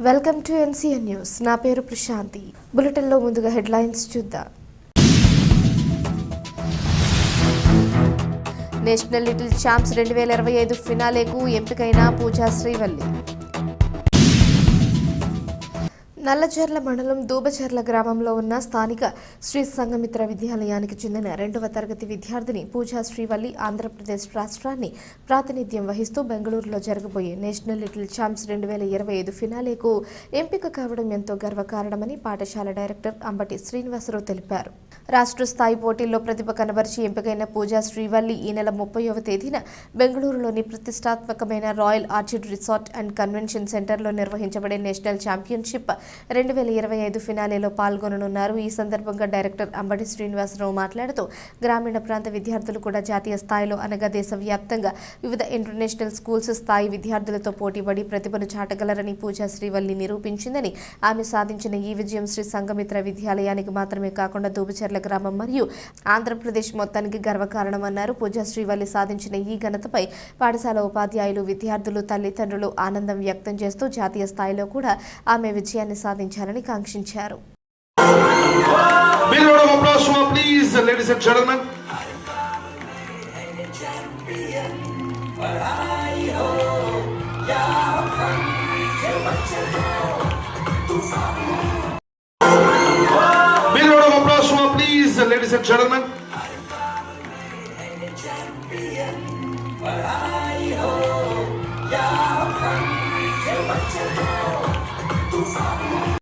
Welcome to NCN news. నా పేరు ప్రశాంతి. బులెటిన్లో ముందుగా హెడ్లైన్స్ చూద్దాం. నేషనల్ లిటిల్ ఛాంప్స్ రెండు వేల ఇరవై ఐదు ఫినాలేకు ఎంపికైన పూజా శ్రీవల్లి. నల్లచెర్ల మండలం దూబచెర్ల గ్రామంలో ఉన్న స్థానిక శ్రీ సంగమిత్ర విద్యాలయానికి చెందిన రెండవ తరగతి విద్యార్థిని పూజా శ్రీవల్లి ఆంధ్రప్రదేశ్ రాష్ట్రాన్ని ప్రాతినిధ్యం వహిస్తూ బెంగళూరులో జరగబోయే నేషనల్ లిటిల్ ఛాంప్స్ రెండు వేల ఇరవై ఐదు ఫినాలేకు ఎంపిక కావడం ఎంతో గర్వకారణమని పాఠశాల డైరెక్టర్ అంబటి శ్రీనివాసరావు తెలిపారు. రాష్ట్ర స్థాయి పోటీల్లో ప్రతిభ కనబరిచి ఎంపికైన పూజా శ్రీవల్లి ఈ నెల ముప్పైవ తేదీన బెంగళూరులోని ప్రతిష్టాత్మకమైన royal orchid resort and convention సెంటర్లో నిర్వహించబడే నేషనల్ ఛాంపియన్షిప్ రెండు వేల ఇరవై ఐదు ఫినాలేలో పాల్గొననున్నారు. ఈ సందర్భంగా డైరెక్టర్ అంబటి శ్రీనివాసరావు మాట్లాడుతూ గ్రామీణ ప్రాంత విద్యార్థులు కూడా జాతీయ స్థాయిలో అనగా దేశవ్యాప్తంగా వివిధ ఇంటర్నేషనల్ స్కూల్స్ స్థాయి విద్యార్థులతో పోటీపడి ప్రతిభను చాటగలరని పూజా శ్రీవల్లి నిరూపించిందని ఆమె సాధించిన ఈ విజయం శ్రీ సంఘమిత్ర విద్యాలయానికి మాత్రమే కాకుండా దూబచర్ల గ్రామం మరియు ఆంధ్రప్రదేశ్ మొత్తానికి గర్వకారణమన్నారు. పూజా శ్రీవల్లి సాధించిన ఈ ఘనతపై పాఠశాల ఉపాధ్యాయులు విద్యార్థులు తల్లిదండ్రులు ఆనందం వ్యక్తం చేస్తూ జాతీయ స్థాయిలో కూడా ఆమె విజయాన్ని సాధించాలని కాంక్షించారు ladies and gentlemen. Champion, but I hope you're from Thank you.